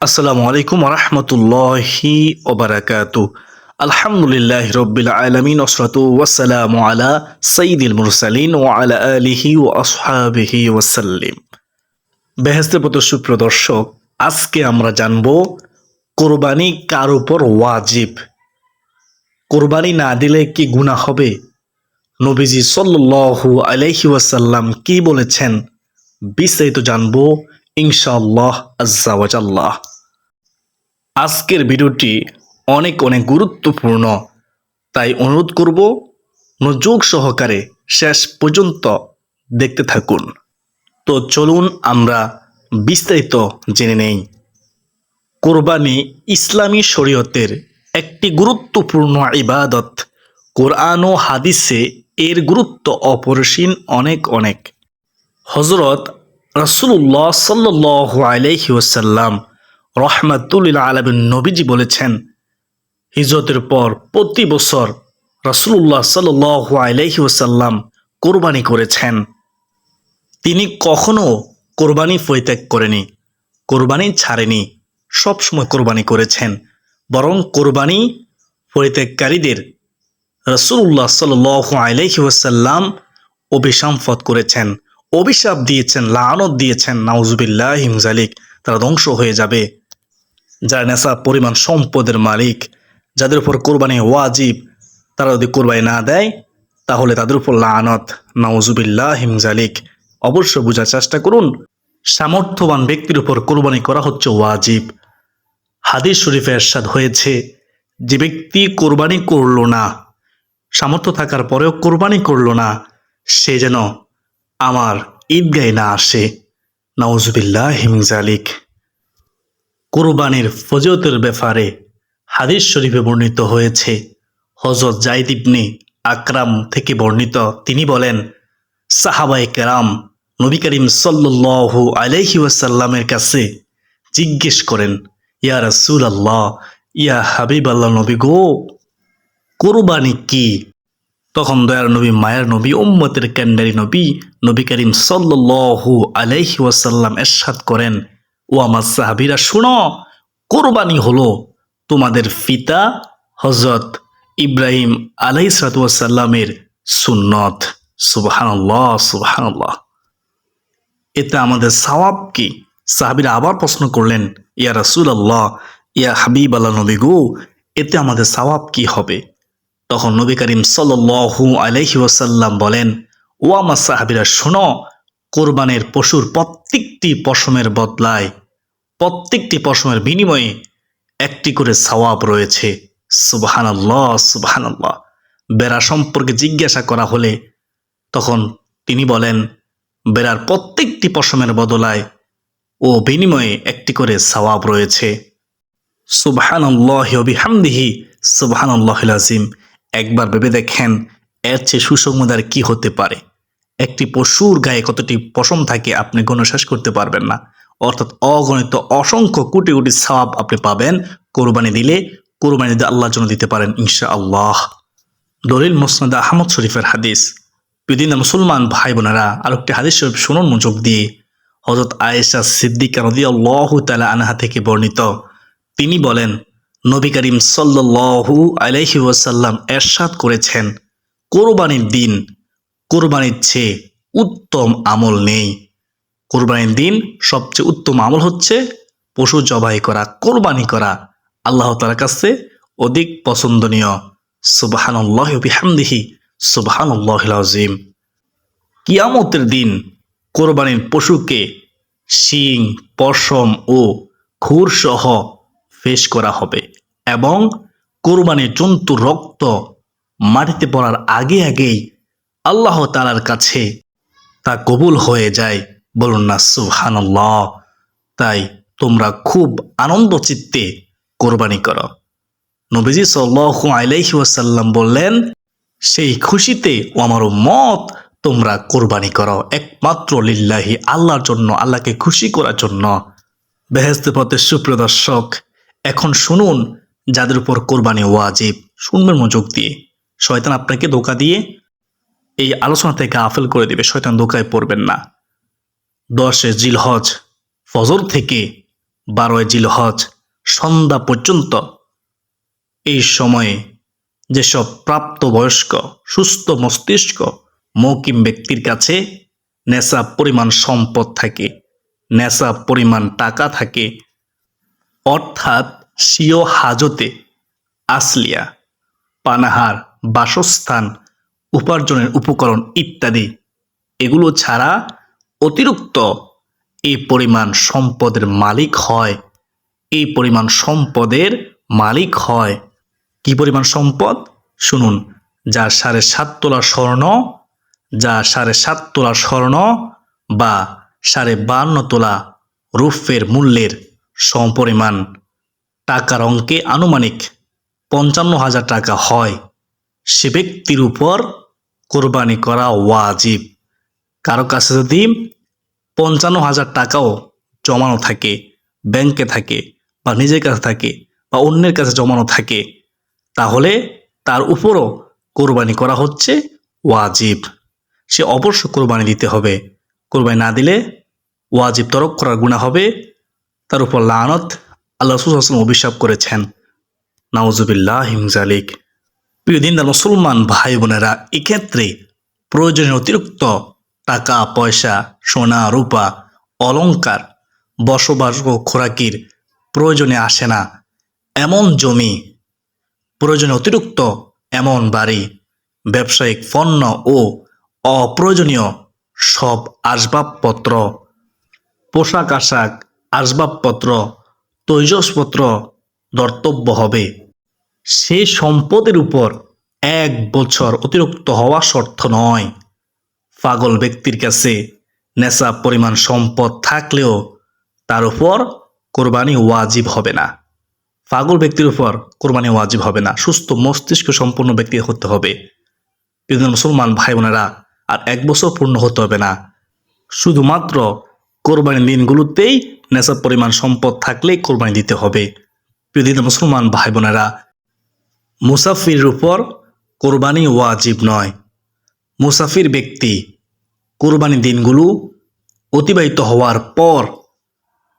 আসসালামু আলাইকুম রহমতুল্লাহি ওবারাকাতু আলহামদুলিল্লাহ রব্বিল আলমিন ওসরাতু ওয়াসালামু আলা সঈদুল মুরসালিন ও আলা আলিহি ও আসহাবিহি ওয়াসাল্লিম বেহেস্তের প্রতি সুপ্রদর্শক আজকে আমরা জানব কোরবানি কার উপর ওয়াজিব। কোরবানি না দিলে কি গুণা হবে? নবীজি সাল্লু আলাইহি ওয়াসাল্লাম কি বলেছেন? বিস্তারিত জানব ইনশাআল্লাহ আজ্জাওয়াজাল্লাহ আজকের ভিডিওটি অনেক অনেক গুরুত্বপূর্ণ। তাই অনুরোধ করব মনোযোগ সহকারে শেষ পর্যন্ত দেখতে থাকুন। তো চলুন আমরা বিস্তারিত জেনে নেই। কোরবানি ইসলামী শরীয়তের একটি গুরুত্বপূর্ণ ইবাদত। কোরআন ও হাদিসে এর গুরুত্ব অপরিসীম অনেক অনেক। হজরত রসুল্লাহ সাল্লাহ আলহি ওসাল্লাম আলমিন নবীজি বলেছেন, হিজরতের পর প্রতি বছর রসুল্লাহ সাল্লাহ আলহি ওসাল্লাম কোরবানি করেছেন। তিনি কখনো কোরবানি পরিত্যাগ করেনি, কোরবানি ছাড়েনি, সবসময় কোরবানি করেছেন। বরং কোরবানি পরিত্যাগকারীদের রসুল্লাহ সাল আলহি ওসাল্লাম অভিসম্পদ করেছেন। অভিশাপ দিয়েছেন, লানত দিয়েছেন, নাউজুবিল্লাহ হিমজালিক তারা ধ্বংস হয়ে যাবে। যারা নেশা পরিমাণ সম্পদের মালিক, যাদের উপর কোরবানি ওয়াজিব, তারা যদি কোরবানি না দেয়, তাহলে তাদের উপর লানত, নাউজুবিল্লাহ হিমজালিক অবশ্য বোঝার চেষ্টা করুন, সামর্থ্যবান ব্যক্তির উপর কোরবানি করা হচ্ছে ওয়াজিব। হাদিস শরীফে এরশাদ হয়েছে, যে ব্যক্তি কোরবানি করল না, সামর্থ্য থাকার পরেও কোরবানি করল না, সে যেন আমার ঈদগায় না আসে নওজবিল্লাহ হিমজালিক কোরবানির ফজতের ব্যাপারে হাদিস শরীফে বর্ণিত হয়েছে। হজরত জাইদ ইবনে আকরাম থেকে বর্ণিত। তিনি বলেন সাহাবাই কেরাম নবী করিম সাল্লু আলহি ওয়াসাল্লামের কাছে জিজ্ঞেস করেন, ইয়া রসুল আল্লাহ ইয়া হাবিব আল্লাহ নবী গো, কোরবানি কি তখন দয়ার নবী, মায়ের নবী, উম্মতের ক্যান্ডারি নবী নবী করিম সাল্লু আলাইহি ওয়াসাল্লাম এরশাদ করেন। ও আমার সাহাবিরা, শুনো, কোরবানি হলো তোমাদের পিতা হজরত ইব্রাহিম আলাই সালাতামের সুন্নত। সুবাহান্লাহ সুবাহান্লাহ এতে আমাদের সওয়াব কি? সাহাবিরা আবার প্রশ্ন করলেন, ইয়া রাসুল আল্লাহ ইয়া হাবিব আল্লাহ নবী গো, এতে আমাদের সওয়াব কি হবে? তখন নবী করিম সাল্লু আলহি ওসাল্লাম বলেন, ও আমার সাহাবিরা, শোনো, কোরবানের পশুর প্রত্যেকটি পশমের বদলায়, প্রত্যেকটি পশমের বিনিময়ে একটি করে সওয়াব রয়েছে। সুবাহানাল্লাহ সুবাহানাল্লাহ। বেড়া সম্পর্কে জিজ্ঞাসা করা হলে তখন তিনি বলেন, বেড়ার প্রত্যেকটি পশমের বদলায় ও বিনিময়ে একটি করে সওয়াব রয়েছে। সুবাহানাল্লাহ বিহামদিহি সুবাহানাল্লাহ আজিম একবার ভেবে দেখেন, এর চেয়ে সুসংবাদ কি হতে পারে? একটি পশুর গায়ে কতটি পশম থাকে আপনি গণ শেষ করতে পারবেন না। অর্থাৎ অগণিত অসংখ্য কোটি কোটি সওয়াব আপনি পাবেন। কোরবানি দিলে কোরবানি দিতে আল্লাহর জন্য দিতে পারেন ইনশা আল্লাহ দলিল মোসনাদ আহমদ শরীফের হাদিস। বিভিন্ন মুসলমান ভাই বোনেরা আর একটি হাদিস শরীফ শুনুন মনোযোগ দিয়ে। হজরত আয়েশা সিদ্দিকা নদী আল্লাহ তালা আনহা থেকে বর্ণিত। তিনি বলেন নবী করিম সাল্লু আলহি ওয়াসাল্লাম এরশাদ করেছেন, কোরবানির দিন, কোরবানির চেয়ে উত্তম আমল নেই। কোরবানির দিন সবচেয়ে উত্তম আমল হচ্ছে পশু জবাই করা, কোরবানি করা। আল্লাহ তার কাছে অধিক পছন্দনীয়। সুবাহানুল্লাহ বিহামদিহি কিয়ামতের দিন কোরবানির পশুকে শিং, পশম ও খুর সহ পেশ করা হবে। এবং কোরবানির জন্তুর রক্ত মাটিতে পড়ার আগে আগেই আল্লাহ তালার কাছে তা কবুল হয়ে যায়। বলুন না সুহানাল্লাহ তাই তোমরা খুব আনন্দ চিত্তে কোরবানি করো। নবীজি সাল্লাহ আলাইহি ওয়াসাল্লাম বললেন, সেই খুশিতে ও আমার মত তোমরা কোরবানি করো। একমাত্র লিল্লাহি, আল্লাহর জন্য, আল্লাহকে খুশি করার জন্য। বেহেস্তে পথে সুপ্রদর্শক এখন শুনুন যাদের উপর কোরবানি ওয়াজিব শুনবেন মনোযোগ দিয়ে। শয়তান আপনাকে ধোকা দিয়ে এই আলোচনা থেকে আফেল করে দেবে। শয়তান ধোকায় পড়বেন না। দশে জিলহজ, ফজর থেকে বারোই জিলহজ সন্ধ্যা পর্যন্ত এই সময়ে যেসব প্রাপ্তবয়স্ক, সুস্থ মস্তিষ্ক মৌকিম ব্যক্তির কাছে নেশা পরিমাণ সম্পদ থাকে, নেশা পরিমাণ টাকা থাকে, অর্থাৎ স্বীয় হাজতে আসলিয়া, পানাহার, বাসস্থান, উপার্জনের উপকরণ ইত্যাদি। এগুলো ছাড়া অতিরিক্ত এই পরিমাণ সম্পদের মালিক হয়। এই পরিমাণ সম্পদের মালিক হয়। কি পরিমাণ সম্পদ? শুনুন, যা সাড়ে সাত তোলা স্বর্ণ, যা সাড়ে সাত তোলা স্বর্ণ বা সাড়ে বান্ন তোলা রুফের মূল্যের সমপরিমাণ। টাকার অঙ্কে আনুমানিক পঞ্চান্ন হাজার টাকা হয়। সে ব্যক্তির উপর কোরবানি করা ওয়াজিব। কারও কাছে যদি পঞ্চান্ন হাজার টাকাও জমানো থাকে, ব্যাংকে থাকে বা নিজের কাছে থাকে বা অন্যের কাছে জমানো থাকে, তাহলে তার উপরও কোরবানি করা হচ্ছে ওয়াজিব। সে অবশ্য কোরবানি দিতে হবে। কোরবানি না দিলে ওয়াজিব তরক করার গুণা হবে। তার উপর লানত আল্লাহ রসুল অভিশাপ করেছেন। নাউজুবিল্লাহ হিমজালিক প্রিয় দিন মুসলমান ভাই বোনেরা, এক্ষেত্রে প্রয়োজনীয় অতিরিক্ত টাকা, পয়সা, সোনা, রূপা, অলংকার, বসবাস ও খোরাকির প্রয়োজনে আসে না। এমন জমি প্রয়োজনে অতিরিক্ত এমন বাড়ি, ব্যবসায়িক পণ্য ও অপ্রয়োজনীয় সব আসবাবপত্র পোশাক আশাক আসবাবপত্র তৈজসপত্র দর্তব্য হবে। সে সম্পদের উপর এক বছর অতিরিক্ত হওয়া শর্ত নয়। পাগল ব্যক্তির কাছে নেশা পরিমাণ সম্পদ থাকলেও তার উপর কোরবানি ওয়াজিব হবে না। পাগল ব্যক্তির উপর কোরবানি ওয়াজিব হবে না। সুস্থ মস্তিষ্ক সম্পন্ন ব্যক্তি হতে হবে। বিভিন্ন মুসলমান ভাই বোনেরা আর এক বছর পূর্ণ হতে হবে না। শুধুমাত্র কোরবানির দিনগুলোতেই নেশার পরিমাণ সম্পদ থাকলেই কোরবানি দিতে হবে। প্রিয় মুসলমান ভাই বোনেরা মুসাফির উপর কোরবানি ওয়াজিব নয়। মুসাফির ব্যক্তি কোরবানি দিনগুলো অতিবাহিত হওয়ার পর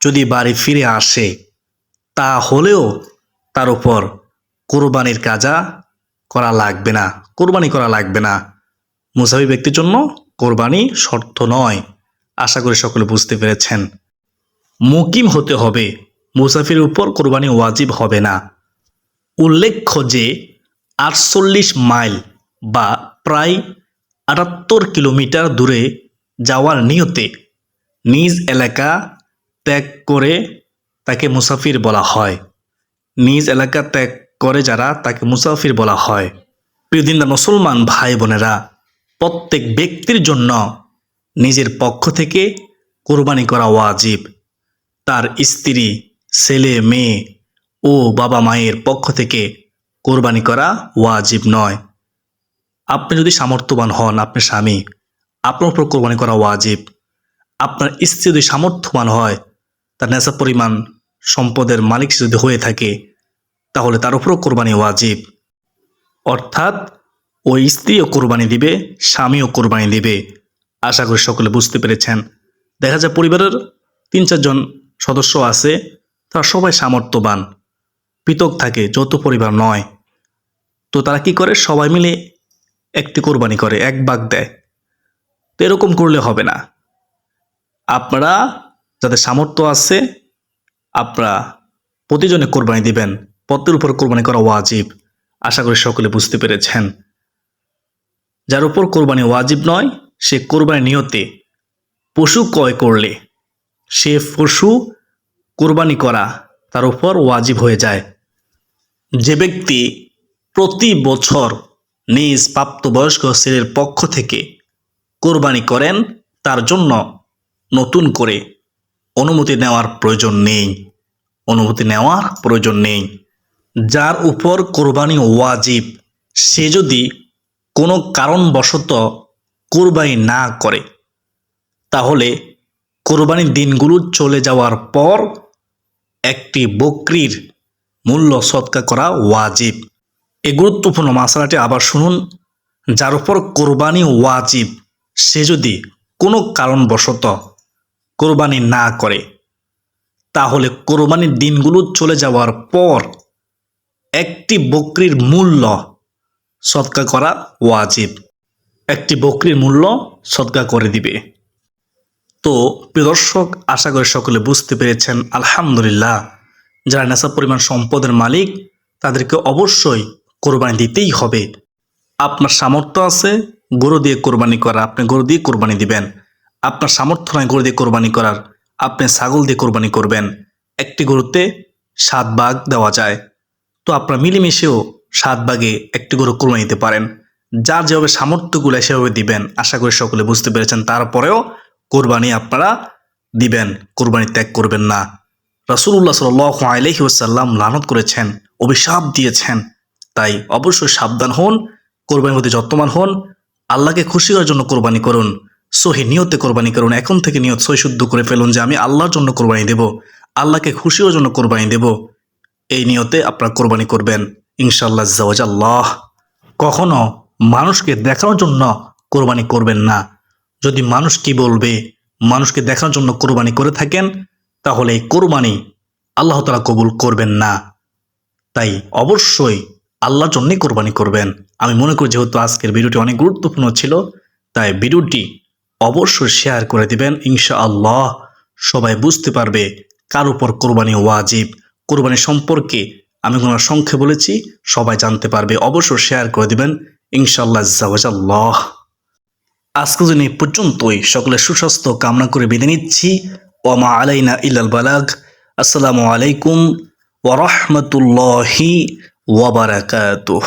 যদি বাড়ি ফিরে আসে, তা হলেও তার উপর কোরবানির কাজা করা লাগবে না, কোরবানি করা লাগবে না। মুসাফির ব্যক্তির জন্য কোরবানি শর্ত নয়। আশা করি সকলে বুঝতে পেরেছেন। মুকিম হতে হবে। মুসাফির উপর কোরবানি ওয়াজিব হবে না। উল্লেখ্য যে আটচল্লিশ মাইল বা প্রায় আটাত্তর কিলোমিটার দূরে যাওয়ার নিয়তে নিজ এলাকা ত্যাগ করে তাকে মুসাফির বলা হয়। নিজ এলাকা ত্যাগ করে যারা তাকে মুসাফির বলা হয়। প্রিয়দিন মুসলমান ভাই বোনেরা, প্রত্যেক ব্যক্তির জন্য নিজের পক্ষ থেকে কোরবানি করা ওয়াজিব। তার স্ত্রী, ছেলে, মেয়ে ও বাবা মায়ের পক্ষ থেকে কোরবানি করা ওয়াজিব নয়। আপনি যদি সামর্থ্যবান হন আপনার স্বামী, আপনার উপর কোরবানি করা ওয়াজিব। আপনার স্ত্রী যদি সামর্থ্যবান হয়, তার নেশা পরিমাণ সম্পদের মালিক যদি হয়ে থাকে, তাহলে তার উপরও কোরবানি ওয়াজিব। অর্থাৎ, ওই স্ত্রীও কোরবানি দিবে, স্বামীও কোরবানি দিবে। আশা করি সকলে বুঝতে পেরেছেন। দেখা যায় পরিবারের তিন চারজন সদস্য আছে, তারা সবাই সামর্থ্যবান। পৃথক থাকে যৌথ পরিবার নয়। তো তারা কি করে? সবাই মিলে একটি কোরবানি করে, এক বাঘ দেয়। তো এরকম করলে হবে না। আপনারা যাদের সামর্থ্য আছে, আপনারা প্রতিজনে কোরবানি দিবেন। পথের উপর কোরবানি করা ওয়াজিব। আশা করি সকলে বুঝতে পেরেছেন। যার উপর কোরবানি ওয়াজিব নয়, সে কোরবানি নিয়তে পশু ক্রয় করলে। সে পশু কোরবানি করা তার উপর ওয়াজিব হয়ে যায়। যে ব্যক্তি প্রতি বছর নিজ প্রাপ্তবয়স্ক ছেলের পক্ষ থেকে কোরবানি করেন, তার জন্য নতুন করে অনুমতি নেওয়ার প্রয়োজন নেই। অনুমতি নেওয়ার প্রয়োজন নেই। যার উপর কোরবানি ওয়াজিব, সে যদি কোনো কারণবশত কোরবানি না করে, তাহলে কোরবানির দিনগুলো চলে যাওয়ার পর একটি বকরির মূল্য সৎকা করা ওয়াজিব। এ গুরুত্বপূর্ণ মশালাটি আবার শুনুন। যার উপর কোরবানি ওয়াজিব, সে যদি কোনো কারণবশত কোরবানি না করে, তাহলে কোরবানির দিনগুলো চলে যাওয়ার পর একটি বকরির মূল্য সৎকা করা ওয়াজিব। একটি বকরির মূল্য সৎকা করে দিবে। তো প্রিয় দর্শক, আশা করি সকলে বুঝতে পেরেছেন, আলহামদুলিল্লাহ। যারা নেশা পরিমাণ সম্পদের মালিক, তাদেরকে অবশ্যই কোরবানি দিতেই হবে। আপনার সামর্থ্য আছে, গরু দিয়ে কোরবানি করা আপনি গরু দিয়ে কোরবানি দিবেন। আপনার সামর্থ্য নয় গরু দিয়ে কোরবানি করার, আপনি ছাগল দিয়ে কোরবানি করবেন। একটি গরুতে সাত ভাগ দেওয়া যায়। তো আপনার মিলেমিশেও সাত ভাগে একটি গরু কোরবানি দিতে পারেন। যার যেভাবে সামর্থ্যগুলো সেভাবে দিবেন, আশা করি সকলে বুঝতে পেরেছেন। তারপরেও কোরবানি আপনারা দিবেন, কোরবানি ত্যাগ করবেন না। রসুল্লাহ সাল আলহি ওসাল্লাম লানত করেছেন, অভিশাপ দিয়েছেন। তাই অবশ্যই সাবধান হন, কোরবানির মধ্যে যত্নবান হন, আল্লাহকে খুশি করার জন্য কোরবানি করুন, সহি নিয়তে কোরবানি করুন, এখন থেকে নিয়ত সহি শুদ্ধ করে ফেলুন যে আমি আল্লাহর জন্য কোরবানি দেব, আল্লাহকে খুশি করার জন্য কোরবানি দেব। এই নিয়তে আপনারা কোরবানি করবেন ইনশাল্লাহ জাওয়াজাল্লাহ কখনো মানুষকে দেখানোর জন্য কোরবানি করবেন না। যদি মানুষ কি বলবে, মানুষকে দেখার জন্য কোরবানি করে থাকেন, তাহলে এই কোরবানি আল্লাহ তালা কবুল করবেন না। তাই অবশ্যই আল্লাহর জন্যই কোরবানি করবেন। আমি মনে করি যেহেতু আজকের ভিডিওটি অনেক গুরুত্বপূর্ণ ছিল, তাই ভিডিওটি অবশ্যই শেয়ার করে দিবেন। ইনশা আল্লাহ সবাই বুঝতে পারবে কার উপর কোরবানি ওয়াজিব। কোরবানি সম্পর্কে আমি কোনো সংখ্যে বলেছি, সবাই জানতে পারবে। অবশ্যই শেয়ার করে দিবেন। ইনশাল্লাহ আজকে জন্য পর্যন্তই। সকলের সুস্বাস্থ্য কামনা করে বেঁধে নিচ্ছি। ওমা আলাইনা ইলাল বালাগ। আসসালামু আলাইকুম ওরহমতুল্লাহি ওয়াবারাকাতুহ